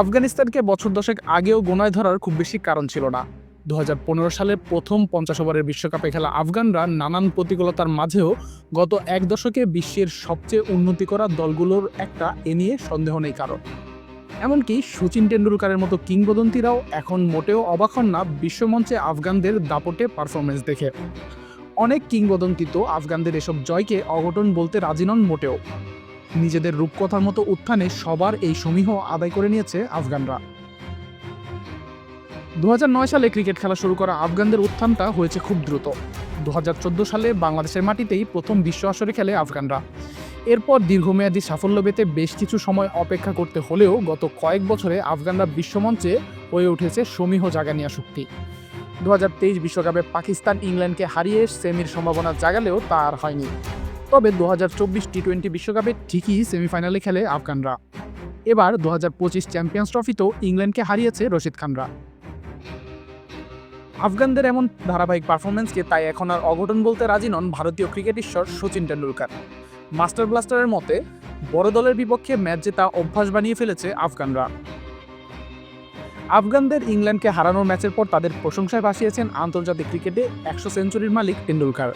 আফগানিস্তানকে বছর দশেক আগেও গোনায় ধরার খুব বেশি কারণ ছিল না। দু হাজার পনেরো সালের প্রথম পঞ্চাশ ওভারের বিশ্বকাপে খেলা আফগানরা নানান প্রতিকূলতার মাঝেও গত এক দশকে বিশ্বের সবচেয়ে উন্নতি করা দলগুলোর একটা এ নিয়ে সন্দেহ নেই কারণ এমনকি সচিন টেন্ডুলকারের মতো কিংবদন্তিরাও এখন মোটেও অবাক হন না বিশ্বমঞ্চে আফগানদের দাপটে পারফরমেন্স দেখে। অনেক কিংবদন্তি তো আফগানদের এসব জয়কে অঘটন বলতে রাজি নন মোটেও। নিজেদের রূপকথার মতো উত্থানে সবার এই সমীহ আদায় করে নিয়েছে আফগানরা। দু হাজার নয় সালে ক্রিকেট খেলা শুরু করা আফগানদের উত্থানটা হয়েছে খুব দ্রুত। দু হাজার চোদ্দ সালে বাংলাদেশের মাটিতেই প্রথম বিশ্ব আসরে খেলে আফগানরা। এরপর দীর্ঘমেয়াদী সাফল্য পেতে বেশ কিছু সময় অপেক্ষা করতে হলেও গত কয়েক বছরে আফগানরা বিশ্বমঞ্চে হয়ে উঠেছে সমীহ জাগানিয়া শক্তি। দু বিশ্বকাপে পাকিস্তান ইংল্যান্ডকে হারিয়ে সেমির সম্ভাবনা জাগালেও তা আর হয়নি। তবে দু হাজার চব্বিশ টি টোয়েন্টি বিশ্বকাপে ঠিকই সেমিফাইনালে খেলে আফগানরা? এবার দু হাজার পঁচিশ চ্যাম্পিয়ন্স ট্রফিতেও ইংল্যান্ডকে হারিয়েছে রশিদ খানরা। আফগানদের এমন ধারাবাহিক পারফরমেন্সকে তাই এখন আর অঘটন বলতে রাজি নন ভারতীয় ক্রিকেট ঈশ্বর সচিন টেন্ডুলকার মাস্টার ব্লাস্টারের মতে, বড় দলের বিপক্ষে ম্যাচ জেতা অভ্যাস বানিয়ে ফেলেছে আফগানরা। আফগানদের ইংল্যান্ডকে হারানোর ম্যাচের পর তাদের প্রশংসায় ভাসিয়েছেন আন্তর্জাতিক ক্রিকেটে একশো সেঞ্চুরির মালিক টেন্ডুলকার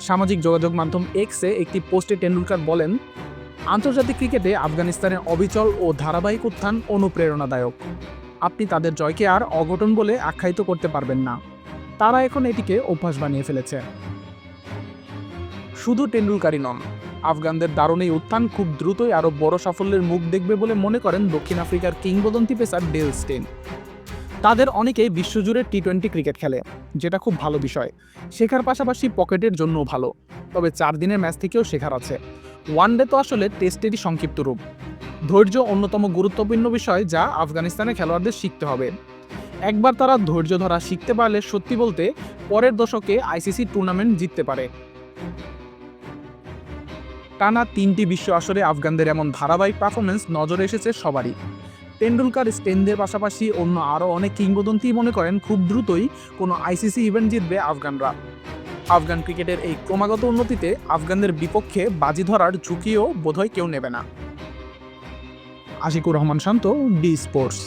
সামাজিক যোগাযোগ মাধ্যম এক্সে একটি পোস্টে টেন্ডুলকার বলেন, আন্তর্জাতিক ক্রিকেটে আফগানিস্তানের অবিচল ও ধারাবাহিক উত্থান অনুপ্রেরণাদায়ক। আপনি তাদের জয়কে আর অঘটন বলে আখ্যায়িত করতে পারবেন না। তারা এখন এটিকে অভ্যাস বানিয়ে ফেলেছে। শুধু টেন্ডুলকারই নন, আফগানদের দারুণ এই উত্থান খুব দ্রুতই আরও বড় সাফল্যের মুখ দেখবে বলে মনে করেন দক্ষিণ আফ্রিকার কিংবদন্তি পেসার ডেল স্টেন তাদের অনেকেই বিশ্বজুড়ে টি টোয়েন্টি ক্রিকেট খেলে, যেটা খুব ভালো বিষয়। শেখার পাশাপাশি পকেটের জন্যও ভালো, তবে চার দিনের ম্যাচ থেকেও শেখার আছে। ওয়ান ডে তো আসলে টেস্টেরই সংক্ষিপ্ত রূপ। ধৈর্য অন্যতম গুরুত্বপূর্ণ বিষয় যা আফগানিস্তানের খেলোয়াড়দের শিখতে হবে। একবার তারা ধৈর্য ধরা শিখতে পারলে সত্যি বলতে পরের দশকে আইসিসি টুর্নামেন্ট জিততে পারে। টানা তিনটি বিশ্ব আসরে আফগানদের এমন ধারাবাহিক পারফরমেন্স নজরে এসেছে সবারই। টেন্ডুলকার স্টেনদের পাশাপাশি অন্য আরও অনেক কিংবদন্তি মনে করেন, খুব দ্রুতই কোনো আইসিসি ইভেন্ট জিতবে আফগানরা। আফগান ক্রিকেটের এই ক্রমাগত উন্নতিতে আফগানদের বিপক্ষে বাজি ধরার ঝুঁকিও বোধহয় কেউ নেবে না। Ashiqur Rahman Shanto, D sports.